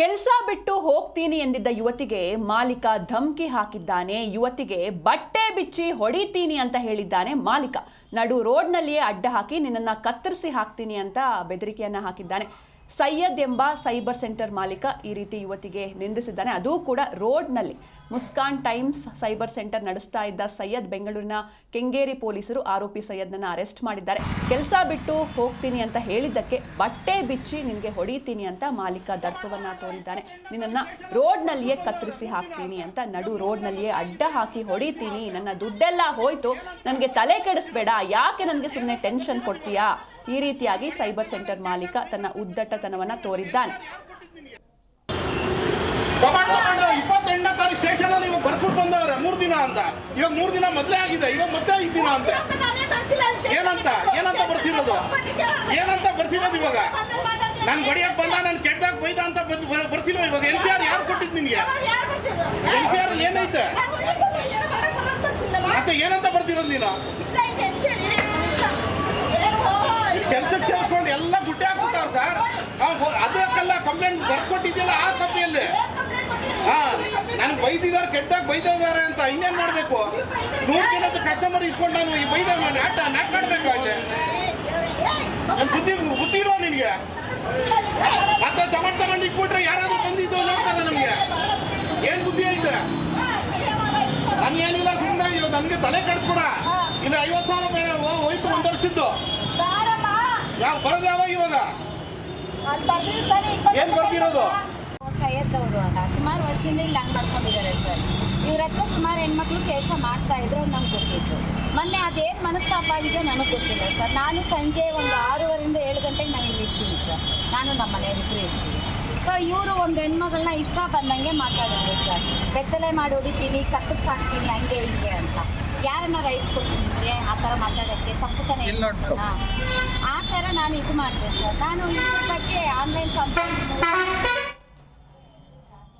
ಕೆಲಸ ಬಿಟ್ಟು ಹೋಗ್ತೀನಿ ಎಂದಿದ್ದ ಯುವತಿಗೆ ಮಾಲೀಕ ಧಮ್ಕಿ ಹಾಕಿದ್ದಾನೆ. ಯುವತಿಗೆ ಬಟ್ಟೆ ಬಿಚ್ಚಿ ಹೊಡಿತೀನಿ ಅಂತ ಹೇಳಿದ್ದಾನೆ ಮಾಲೀಕ. ನಡು ರೋಡ್ನಲ್ಲಿಯೇ ಅಡ್ಡ ಹಾಕಿ ನಿನ್ನನ್ನು ಕತ್ತರಿಸಿ ಹಾಕ್ತೀನಿ ಅಂತ ಬೆದರಿಕೆಯನ್ನ ಹಾಕಿದ್ದಾನೆ. ಸೈಯದ್ ಎಂಬ ಸೈಬರ್ ಸೆಂಟರ್ ಮಾಲೀಕ ಈ ರೀತಿ ಯುವತಿಗೆ ನಿಂದಿಸಿದ್ದಾನೆ. ಅದೂ ಕೂಡ ರೋಡ್ನಲ್ಲಿ. ಮುಸ್ಕಾನ್ ಟೈಮ್ಸ್ ಸೈಬರ್ ಸೆಂಟರ್ ನಡೆಸ್ತಾ ಇದ್ದ ಸೈಯದ್ ಬೆಂಗಳೂರಿನ ಕೆಂಗೇರಿ ಪೊಲೀಸರು ಆರೋಪಿ ಸೈಯದ್ನನ್ನ ಅರೆಸ್ಟ್ ಮಾಡಿದ್ದಾರೆ. ಕೆಲಸ ಬಿಟ್ಟು ಹೋಗ್ತೀನಿ ಅಂತ ಹೇಳಿದ್ದಕ್ಕೆ ಬಟ್ಟೆ ಬಿಚ್ಚಿ ನಿನಗೆ ಹೊಡಿತೀನಿ ಅಂತ ಮಾಲೀಕ ದರ್ಪವನ್ನ ತೋರಿದ್ದಾನೆ. ನಿನ್ನನ್ನು ರೋಡ್ನಲ್ಲಿಯೇ ಕತ್ತರಿಸಿ ಹಾಕ್ತೀನಿ ಅಂತ ನಡು ರೋಡ್ನಲ್ಲಿಯೇ ಅಡ್ಡ ಹಾಕಿ ಹೊಡಿತೀನಿ. ನನ್ನ ದುಡ್ಡೆಲ್ಲ ಹೋಯ್ತು. ನನಗೆ ತಲೆ ಕೆಡಿಸ್ಬೇಡ. ಯಾಕೆ ನನಗೆ ಸುಮ್ಮನೆ ಟೆನ್ಷನ್ ಕೊಡ್ತೀಯಾ? ಈ ರೀತಿಯಾಗಿ ಸೈಬರ್ ಸೆಂಟರ್ ಮಾಲೀಕ ತನ್ನ ಉದ್ದಟತನವನ್ನ ತೋರಿದ್ದಾನೆ ತಗೊಂಡು ತಗೊಂಡು ಇಪ್ಪತ್ತೆಂಟನೇ ತಾರೀಕು ಸ್ಟೇಷನ್ ಅಲ್ಲಿ ಇವಾಗ ಬರ್ಸ್ಬಿಟ್ಟು ಬಂದವ್ರೆ ಮೂರ್ ದಿನ ಅಂತ. ಇವಾಗ ಮೂರು ದಿನ ಮೊದಲೇ ಆಗಿದೆ, ಇವಾಗ ಮತ್ತೆ ಐದು ದಿನ ಅಂತ. ಏನಂತ? ಏನಂತ ಬರ್ಸಿರೋದು? ಏನಂತ ಬರ್ಸಿರೋದು ಇವಾಗ? ನಾನು ಬಡಿಯಕ್ ಬಂದ, ನಾನು ಕೆಟ್ಟದಾಗ ಬೈದ ಅಂತ ಬರ್ಸಿಲ್ವ ಇವಾಗ? ಎನ್ ಸಿ ಆರ್ ಯಾರು ಕೊಟ್ಟಿದ್ ನಿನ್ಗೆ? ಎನ್ ಸಿ ಆರ್ ಏನೈತೆ? ಮತ್ತೆ ಏನಂತ ಬರ್ತಿರೋದು ನೀನು? ಕೆಲ್ಸಕ್ಕೆ ಸೇರಿಸ್ಕೊಂಡು ಎಲ್ಲ ಗುಡ್ಡೆ ಹಾಕ್ಬಿಟ್ಟಾರ ಸರ್. ಅದಕ್ಕೆಲ್ಲ ಕಂಪ್ಲೇಂಟ್ ಹಾ ನನಗೆ ಬೈದಿದ್ದಾರೆ ಕೆಟ್ಟಾಗ ಬೈದಿದ್ದಾರೆ ಅಂತ ಇನ್ನೇನ್ ಮಾಡಬೇಕು? ನೂರು ಜನದ ಕಸ್ಟಮರ್ ಇಸ್ಕೊಂಡು ನಾನು ಈ ಬೈದ ನಾಟ ನಾಟ ಮಾಡ್ಬೇಕು ಅಲ್ಲಿ. ನನ್ ಬುದ್ಧಿ ಬುದ್ಧಿ ಇಲ್ವಾ ನಿನಗೆ? ಮತ್ತೆ ತಗೊಂಡ್ ತಗೊಂಡು ಇಟ್ಬಿಟ್ರೆ ಯಾರಾದ್ರೂ ಬಂದಿದ್ದು ನೋಡ್ತಾರೆ ನಮ್ಗೆ? ಏನ್ ಬುದ್ಧಿ ಐತೆ? ನನ್ಗೇನಿಲ್ಲ ಸುಮ್ಮನೆ ಇವಾಗ ನನಗೆ ತಲೆ ಕೆಡಿಸ್ಬೇಡ ಇನ್ನು ಐವತ್ತು ಸಾವಿರ ಬೇರೆ ಹೋಯ್ತು ಒಂದ್ ವರ್ಷದ್ದು. ಯಾವ ಬರೋದು ಯಾವಾಗ ಇವಾಗ? ಏನ್ ಬರ್ತಿರೋದು ಸೈಯದ್ ಅವರು. ಸುಮಾರು ವರ್ಷದಿಂದ ಇಲ್ಲಿ ಹಂಗೆ ಮಾಡ್ಕೊಂಡಿದ್ದಾರೆ ಸರ್. ಇವ್ರ ಹತ್ರ ಸುಮಾರು ಹೆಣ್ಮಕ್ಳು ಕೆಲಸ ಮಾಡ್ತಾ ಇದ್ರು ನಂಗೆ ಗೊತ್ತಿತ್ತು. ಮೊನ್ನೆ ಅದೇನು ಮನಸ್ತಾಪ ಆಗಿದೆಯೋ ನನಗೆ ಗೊತ್ತಿಲ್ಲ ಸರ್. ನಾನು ಸಂಜೆ ಒಂದು ಆರೂವರೆಯಿಂದ ಏಳು ಗಂಟೆಗೆ ನಾನು ಇಲ್ಲಿ ಇರ್ತೀನಿ ಸರ್. ನಾನು ನಮ್ಮ ಮನೆಯವ್ರಿಬ್ರು ಇರ್ತೀನಿ. ಸೊ ಇವರು ಒಂದು ಹೆಣ್ಮಗಳನ್ನ ಇಷ್ಟ ಬಂದಂಗೆ ಮಾತಾಡಿದ್ರು ಸರ್. ಬೆತ್ತಲೆ ಮಾಡಿ ಹೊಡಿತೀನಿ ಕತ್ತರಿಸಿ ಹಾಕ್ತೀನಿ ಹಂಗೆ ಹಿಂಗೆ ಅಂತ. ಯಾರನ್ನ ರೈಟ್ಸ್ ಕೊಡ್ತೀನಿ ನಿಮಗೆ? ಆ ಥರ ಮಾತಾಡೋಕ್ಕೆ ತಪ್ಪು ತಾನೇ ಆ ಥರ ನಾನು ಇದು ಮಾಡಿದೆ ಸರ್. ನಾನು ಇದ್ರ ಬಗ್ಗೆ ಆನ್ಲೈನ್ ಕಂಪ್ಲೇಂಟ್